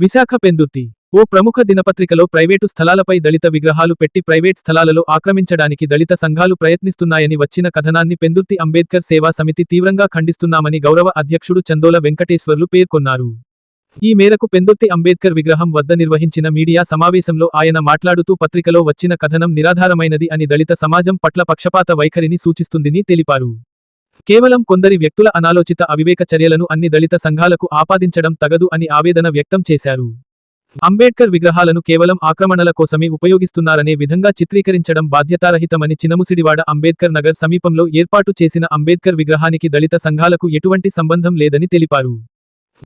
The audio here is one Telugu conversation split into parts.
విశాఖ పెందుర్తి. ఓ ప్రముఖ దినపత్రికలో ప్రైవేటు స్థలాలపై దళిత విగ్రహాలు పెట్టి ప్రైవేట్ స్థలాలలో ఆక్రమించడానికి దళిత సంఘాలు ప్రయత్నిస్తున్నాయని వచ్చిన కథనాన్ని పెందుర్తి అంబేద్కర్ సేవా సమితి తీవ్రంగా ఖండిస్తున్నామని గౌరవ అధ్యక్షుడు చందోల వెంకటేశ్వర్లు పేర్కొన్నారు. ఈ మేరకు పెందుర్తి అంబేద్కర్ విగ్రహం వద్ద నిర్వహించిన మీడియా సమావేశంలో ఆయన మాట్లాడుతూ పత్రికలో వచ్చిన కథనం నిరాధారమైనది అని దళిత సమాజం పట్ల పక్షపాత వైఖరిని సూచిస్తుందని తెలిపారు. కేవలం కొందరి వ్యక్తుల అనాలోచిత అవివేక చర్యలను అన్ని దళిత సంఘాలకు ఆపాదించడం తగదు అని ఆవేదన వ్యక్తం చేశారు. అంబేద్కర్ విగ్రహాలను కేవలం ఆక్రమణల కోసమే ఉపయోగిస్తున్నారనే విధంగా చిత్రీకరించడం బాధ్యతారహితమని చినముసిడివాడ అంబేద్కర్ నగర్ సమీపంలో ఏర్పాటు చేసిన అంబేద్కర్ విగ్రహానికి దళిత సంఘాలకు ఎటువంటి సంబంధం లేదని తెలిపారు.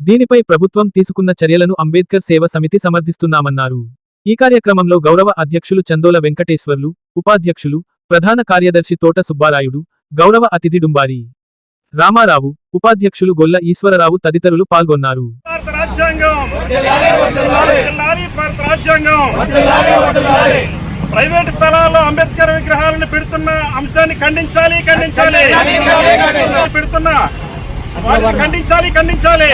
దీనిపై ప్రభుత్వం తీసుకున్న చర్యలను అంబేద్కర్ సేవ సమితి సమర్థిస్తున్నామన్నారు. ఈ కార్యక్రమంలో గౌరవ అధ్యక్షులు చందోల వెంకటేశ్వర్లు ఉపాధ్యక్షులు ప్రధాన కార్యదర్శి తోట సుబ్బారాయుడు గౌరవ అతిథి డుంబారి. రామారావు ఉపాధ్యక్షులు గొల్ల ఈశ్వరరావు తదితరులు పాల్గొన్నారు. ప్రైవేట్ స్థలాల్లో అంబేద్కర్ విగ్రహాలను పెడుతున్న అంశాన్ని ఖండించాలి ఖండించాలి. పెడుతున్న ఖండించాలి ఖండించాలి.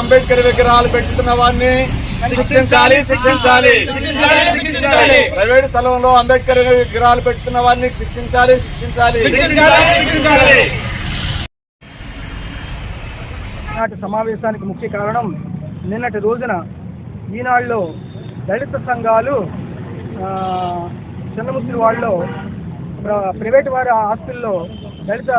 అంబేద్కర్ విగ్రహాలు పెట్టుతున్న వారిని శిక్షించాలి శిక్షించాలి. ప్రైవేట్ స్థలంలో అంబేద్కర్ విగ్రహాలు పెట్టుతున్న వారిని శిక్షించాలి శిక్షించాలి. శిక్షించాలి నాటి సమావేశానికి ముఖ్య కారణం నిన్నటి రోజున ఈనాడులో దళిత సంఘాలు ఆ, చిన్నముత్తుల వాళ్ళలో ప్ర- ప్రైవేట్ వారి ఆస్తుల్లో దళిత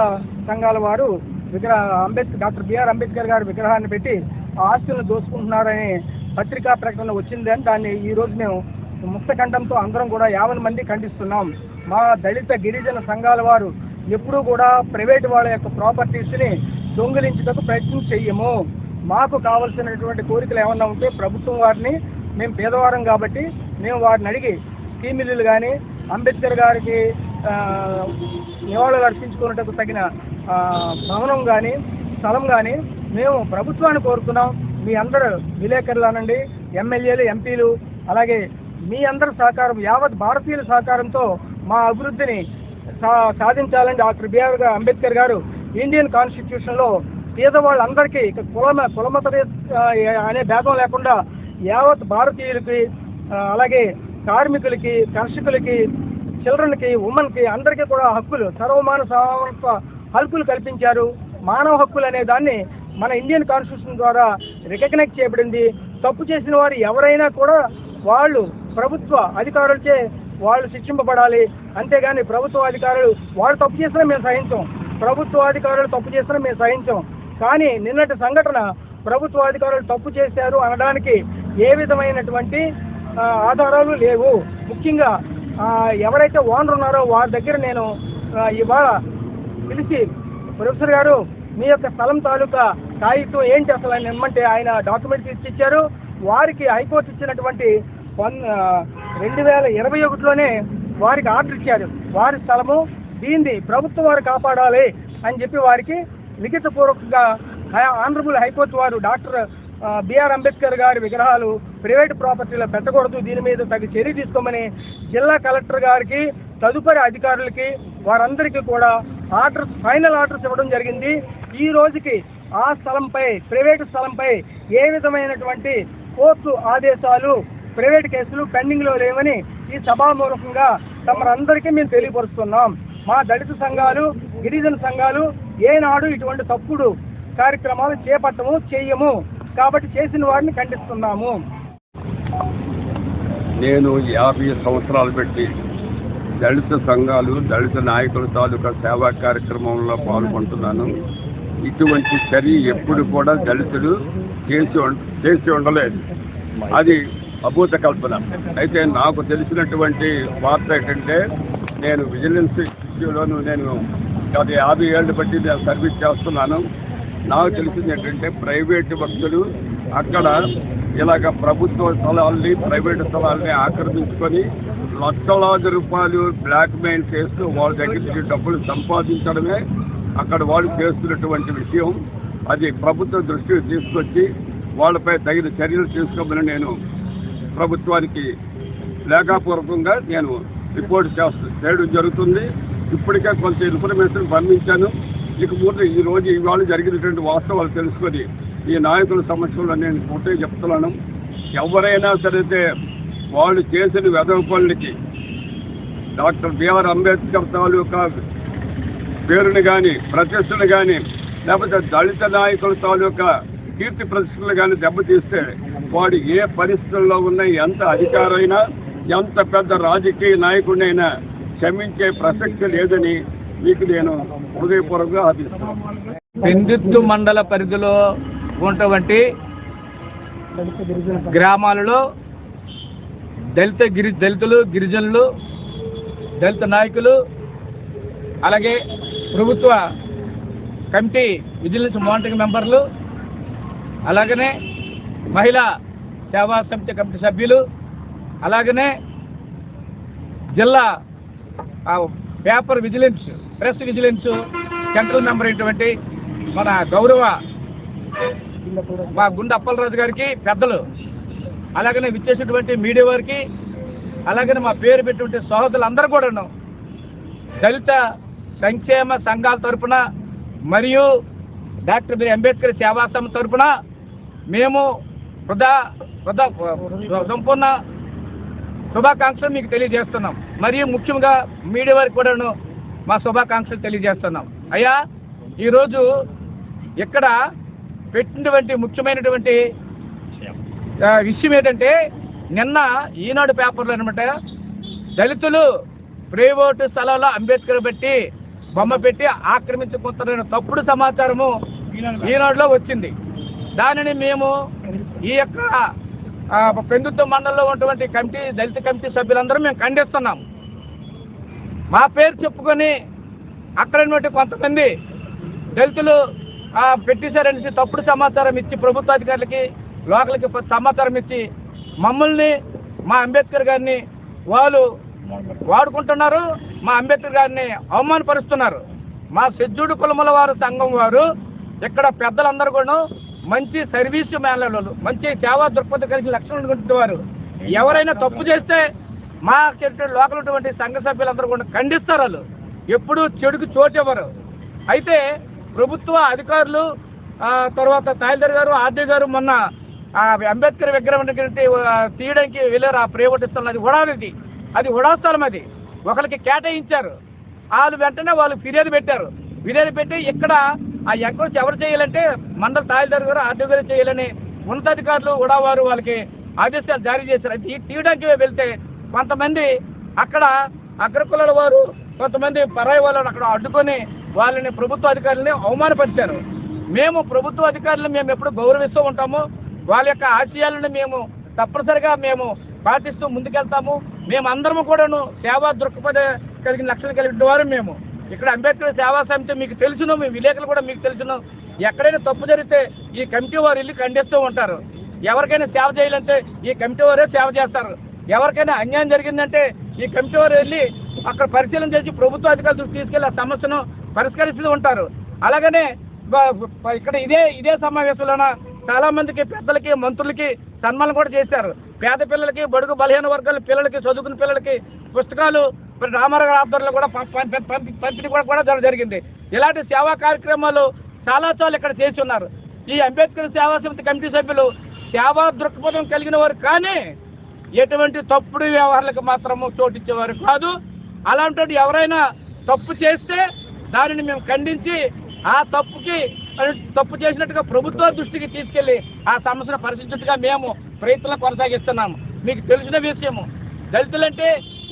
సంఘాల వారు విగ్రహ అంబేద్కర్ డాక్టర్ బిఆర్ అంబేద్కర్ గారి విగ్రహాన్ని పెట్టి ఆ ఆస్తులను దోచుకుంటున్నారని పత్రికా ప్రకటన వచ్చిందని దాన్ని ఈ రోజు మేము ముక్తకంఠంతో అందరం కూడా యాభై మంది ఖండిస్తున్నాం. మా దళిత గిరిజన సంఘాల వారు ఎప్పుడూ కూడా ప్రైవేట్ వాళ్ళ యొక్క ప్రాపర్టీస్ని దొంగిలించుటకు ప్రయత్నం చెయ్యము. మాకు కావలసినటువంటి కోరికలు ఏమన్నా ఉంటే ప్రభుత్వం వారిని మేము పేదవారం కాబట్టి మేము వారిని అడిగి స్కీమిల్లు కానీ అంబేద్కర్ గారికి నివాళులు అర్పించుకున్నటకు తగిన భవనం కానీ స్థలం కానీ మేము ప్రభుత్వాన్ని కోరుతున్నాం. మీ అందరు విలేకరులు అనండి ఎమ్మెల్యేలు ఎంపీలు అలాగే మీ అందరి సహకారం యావత్ భారతీయుల సహకారంతో మా అభివృద్ధిని సా- సాధించాలని డాక్టర్ బిఆర్ అంబేద్కర్ గారు ఇండియన్ కాన్స్టిట్యూషన్లో పేదవాళ్ళందరికీ కులమ కులమత అనే భేదం లేకుండా యావత్ భారతీయులకి అలాగే కార్మికులకి కర్షకులకి చిల్డ్రన్కి కి అందరికీ కూడా హక్కులు సర్వమాన సమానత్వ హక్కులు కల్పించారు. మానవ హక్కులు అనే దాన్ని మన ఇండియన్ కాన్స్టిట్యూషన్ ద్వారా రికగ్నైజ్ చేయబడింది. తప్పు చేసిన వారు ఎవరైనా కూడా వాళ్ళు ప్రభుత్వ అధికారులచే వాళ్ళు శిక్షింపబడాలి. అంతేగాని ప్రభుత్వ అధికారులు వాళ్ళు తప్పు చేసినా మేము సహించాం. ప్రభుత్వ అధికారులు తప్పు చేసినా మేము సహించాం. కానీ నిన్నటి సంఘటన ప్రభుత్వ అధికారులు తప్పు చేశారు అనడానికి ఏ విధమైనటువంటి ఆధారాలు లేవు. ముఖ్యంగా ఎవరైతే ఓనర్ ఉన్నారో వారి దగ్గర నేను ఇవాళ పిలిచి ప్రొఫెసర్ గారు మీ యొక్క స్థలం తాలూకా కాగితం ఏంటి అసలు ఆయన ఇమ్మంటే ఆయన డాక్యుమెంట్ తీసి ఇచ్చారు. వారికి హైకోర్టు ఇచ్చినటువంటి వన్ రెండు వేల ఇరవై ఒకటిలోనే వారికి ఆర్డర్ ఇచ్చారు. వారి స్థలము దీన్ని ప్రభుత్వం వారు కాపాడాలి అని చెప్పి వారికి లిఖిత పూర్వకంగా ఆనరబుల్ హైకోర్టు వారు డాక్టర్ బిఆర్ అంబేద్కర్ గారి విగ్రహాలు ప్రైవేట్ ప్రాపర్టీలో పెట్టకూడదు. దీని మీద తగు చర్య తీసుకోమని జిల్లా కలెక్టర్ గారికి తదుపరి అధికారులకి వారందరికీ కూడా ఆర్డర్స్ ఫైనల్ ఆర్డర్స్ ఇవ్వడం జరిగింది. ఈ రోజుకి ఆ స్థలంపై ప్రైవేట్ స్థలంపై ఏ విధమైనటువంటి కోర్టు ఆదేశాలు ప్రైవేట్ కేసులు పెండింగ్లో లేవని ఈ సభామూలకంగా తమరందరికీ మేము తెలియపరుస్తున్నాం. మా దళిత సంఘాలు గిరిజన సంఘాలు ఏనాడు ఇటువంటి తప్పుడు కార్యక్రమాలు చేపట్టము చేయము. కాబట్టి చేసిన వారిని ఖండిస్తున్నాము. నేను యాభై సంవత్సరాలు పెట్టి దళిత సంఘాలు దళిత నాయకుల తాలూకా సేవా కార్యక్రమంలో పాల్గొంటున్నాను. ఇటువంటి చర్య ఎప్పుడు కూడా దళితులు చేసి చేసి ఉండలేదు. అది అభూత కల్పన. అయితే నాకు తెలిసినటువంటి వార్త ఏంటంటే నేను విజిలెన్స్ ఇష్యూలోను నేను గత యాభై ఏళ్ళు బట్టి నేను సర్వీస్ చేస్తున్నాను. నాకు తెలిసింది ఏంటంటే ప్రైవేటు భక్తులు అక్కడ ఇలాగ ప్రభుత్వ స్థలాల్ని ప్రైవేటు స్థలాల్ని ఆక్రమించుకొని లక్షలాది రూపాయలు బ్లాక్ మెయిల్ చేస్తూ వాళ్ళ దగ్గర నుంచి డబ్బులు సంపాదించడమే అక్కడ వాళ్ళు చేస్తున్నటువంటి విషయం. అది ప్రభుత్వ దృష్టికి తీసుకొచ్చి వాళ్ళపై తగిన చర్యలు తీసుకోమని నేను ప్రభుత్వానికి లేఖాపూర్వకంగా నేను రిపోర్ట్ చేస్తూ చేయడం జరుగుతుంది. ఇప్పటికే కొంత ఇన్ఫర్మేషన్ పంపించాను. ఇక ముందు ఈ రోజు ఇవాళ జరిగినటువంటి వాస్తవాలు తెలుసుకొని ఈ నాయకుల సమక్షంలో నేను పూర్తిగా చెప్తున్నాను. ఎవరైనా సరైతే వాళ్ళు చేసిన పనులకి డాక్టర్ బిఆర్ అంబేద్కర్ తాలూకా పేరుని కానీ ప్రతిష్టను కానీ లేకపోతే దళిత నాయకుల తాలూకా కీర్తి ప్రతిష్టలు కానీ దెబ్బతీస్తే వాడు ఏ పరిస్థితుల్లో ఉన్న ఎంత అధికారైనా ఎంత పెద్ద రాజకీయ నాయకుడినైనా క్షమించే ప్రసక్తి లేదని మీకు నేను హృదయపూర్వకంగా ఆశిస్తున్నాను. పెందుత్తు మండల పరిధిలో ఉన్నటువంటి గ్రామాలలో దళిత గిరి దళితులు గిరిజనులు దళిత నాయకులు అలాగే ప్రభుత్వ కమిటీ విజిలెన్స్ మానిటరింగ్ మెంబర్లు అలాగనే మహిళా సేవా సమితి కమిటీ సభ్యులు అలాగనే జిల్లా paper vigilance press vigilance central member అయినటువంటి మన గౌరవ మా గుండె అప్పలరాజు గారికి పెద్దలు అలాగనే విచ్చేసినటువంటి మీడియా వారికి అలాగనే మా పేరు పెట్టినటువంటి సహోదరులందరూ కూడాను దళిత సంక్షేమ సంఘాల తరఫున మరియు డాక్టర్ బి అంబేద్కర్ సేవా సంస్థ తరఫున మేము హృదా హృదా సంపూర్ణ శుభాకాంక్షలు మీకు తెలియజేస్తున్నాం. మరియు ముఖ్యంగా మీడియా వారికి కూడాను మా శుభాకాంక్షలు తెలియజేస్తున్నాం. అయ్యా ఈరోజు ఇక్కడ పెట్టినటువంటి ముఖ్యమైనటువంటి విషయం ఏంటంటే నిన్న ఈనాడు పేపర్లో అనమాట దళితులు ప్రైవేటు స్థలాల్లో అంబేద్కర్ పెట్టి బొమ్మ పెట్టి ఆక్రమించుకుంటున్న తప్పుడు సమాచారము ఈనాడులో వచ్చింది. దానిని మేము ఈ యొక్క ఆ, పెందుత్వ మండలంలో ఉన్నటువంటి కమిటీ దళిత కమిటీ సభ్యులందరూ మేము ఖండిస్తున్నాం. మా పేరు చెప్పుకొని అక్కడ కొంతమంది దళితులు పెట్టేశారనేసి తప్పుడు సమాచారం ఇచ్చి ప్రభుత్వ అధికారులకి లోకల్కి సమాచారం ఇచ్చి మమ్మల్ని మా అంబేద్కర్ గారిని వాళ్ళు వాడుకుంటున్నారు మా అంబేద్కర్ గారిని అవమానపరుస్తున్నారు. మా సెజ్జుడు కులముల వారు సంఘం వారు ఇక్కడ పెద్దలందరూ కూడా మంచి సర్వీస్ మేళలు మంచి సేవా దృక్పథం కలిగిన లక్షణం వారు. ఎవరైనా తప్పు చేస్తే మా చెట్టు లోకల్ ఉన్నటువంటి సంఘ సభ్యులందరూ కూడా ఖండిస్తారు వాళ్ళు. ఎప్పుడు చెడుకు చోటెవరు అయితే ప్రభుత్వ అధికారులు తర్వాత తహసీల్దార్ గారు ఆర్డీ గారు మొన్న ఆ, అంబేద్కర్ విగ్రహం దగ్గరికి, తీయడానికి వెళ్ళారు ఆ ప్రైవేట్ స్థలం అది హుడాది అది హుడా స్థలం అది. ఒకరికి కేటాయించారు. వాళ్ళు వెంటనే వాళ్ళు ఫిర్యాదు పెట్టారు. ఫిర్యాదు పెట్టి ఇక్కడ ఆ ఎంక్వైరీ ఎవరు చేయాలంటే మండల తహసీల్దార్ గారు ఆర్డీ గారు చేయాలని ఉన్నతాధికారులు కూడా వారు వాళ్ళకి ఆదేశాలు జారీ చేశారు. అది తీయడానికి వెళ్తే కొంతమంది అక్కడ అగ్రకులాల వారు కొంతమంది పరాయి వాళ్ళని అక్కడ అడ్డుకొని వాళ్ళని ప్రభుత్వ అధికారులని అవమానపరిచారు. మేము ప్రభుత్వ అధికారులను మేము ఎప్పుడు గౌరవిస్తూ ఉంటాము. వాళ్ళ యొక్క ఆశయాలను మేము తప్పనిసరిగా మేము పాటిస్తూ ముందుకెళ్తాము. మేము అందరము కూడాను సేవా దృక్పథ కలిగిన లక్షలు కలిగిన వారు మేము. ఇక్కడ అంబేద్కర్ సేవా సమితి మీకు తెలుసును మీ విలేకరులు కూడా మీకు తెలుసును. ఎక్కడైనా తప్పు జరిగితే ఈ కమిటీ వారు వెళ్ళి ఖండిస్తూ ఉంటారు. ఎవరికైనా సేవ చేయాలంటే ఈ కమిటీ వారే సేవ చేస్తారు. ఎవరికైనా అన్యాయం జరిగిందంటే ఈ కమిటీ వారు వెళ్ళి అక్కడ పరిశీలన చేసి ప్రభుత్వ అధికారుల దృష్టి తీసుకెళ్ళి ఆ సమస్యను పరిష్కరిస్తూ ఉంటారు. అలాగనే ఇక్కడ ఇదే ఇదే సమావేశంలోన చాలా మందికి పెద్దలకి మంత్రులకి సన్మానం కూడా చేశారు. పేద పిల్లలకి బడుగు బలహీన వర్గాల పిల్లలకి చదువుకున్న పిల్లలకి పుస్తకాలు రామారావు ఆధ్వర్యంలో కూడా పంపిణీ కూడా కూడా జరిగింది. ఇలాంటి సేవా కార్యక్రమాలు చాలా చోట్ల ఇక్కడ చేసి ఉన్నారు. ఈ అంబేద్కర్ సేవా సమితి కమిటీ సభ్యులు సేవా దృక్పథం కలిగిన వారు కానీ ఎటువంటి తప్పుడు వ్యవహారాలకు మాత్రము చోటిచ్చేవారు కాదు. అలాంటి ఎవరైనా తప్పు చేస్తే దానిని మేము ఖండించి ఆ తప్పుకి తప్పు చేసినట్టుగా ప్రభుత్వ దృష్టికి తీసుకెళ్ళి ఆ సమస్యను పరిశీలించినట్టుగా మేము ప్రయత్నం కొనసాగిస్తున్నాము. మీకు తెలిసిన విషయము దళితులంటే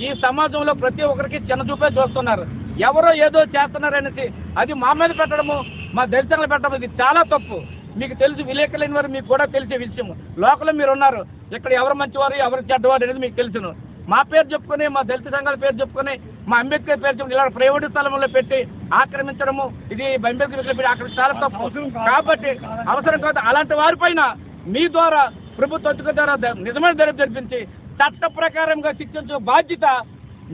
ఈ సమాజంలో ప్రతి ఒక్కరికి చిన్నచూపే చూస్తున్నారు. ఎవరో ఏదో చేస్తున్నారనేసి అది మా మీద పెట్టడము మా దళితులను పెట్టడం ఇది చాలా తప్పు. మీకు తెలిసి విలేకరులైన వారు మీకు కూడా తెలిసే విషయం లోకల్లో మీరు ఉన్నారు ఇక్కడ ఎవరు మంచివారు ఎవరు చెడ్డవారు అనేది మీకు తెలుసును. మా పేరు చెప్పుకొని మా దళిత సంఘాల పేరు చెప్పుకొని మా అంబేద్కర్ పేరు చెప్పుకొని ఇలా ప్రైవేటు స్థలంలో పెట్టి ఆక్రమించడము ఇది అంబేద్కర్ విగ్రహం ఆక్రమించడం చాలా తప్పు. కాబట్టి అవసరం కాదు అలాంటి వారిపైన మీ ద్వారా ప్రభుత్వ ద్వారా నిజమైన ధర జరిపించి చట్ట ప్రకారంగా శిక్షించే బాధ్యత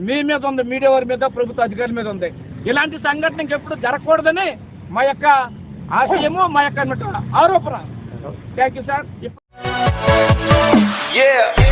మీ మీద ఉంది మీడియా వారి మీద ప్రభుత్వ అధికారుల మీద ఉంది. ఇలాంటి సంఘటన ఇంకెప్పుడు జరగకూడదని మా యొక్క ఆశయము మా యొక్క ఆరోపణ. Thank you sir Yeah.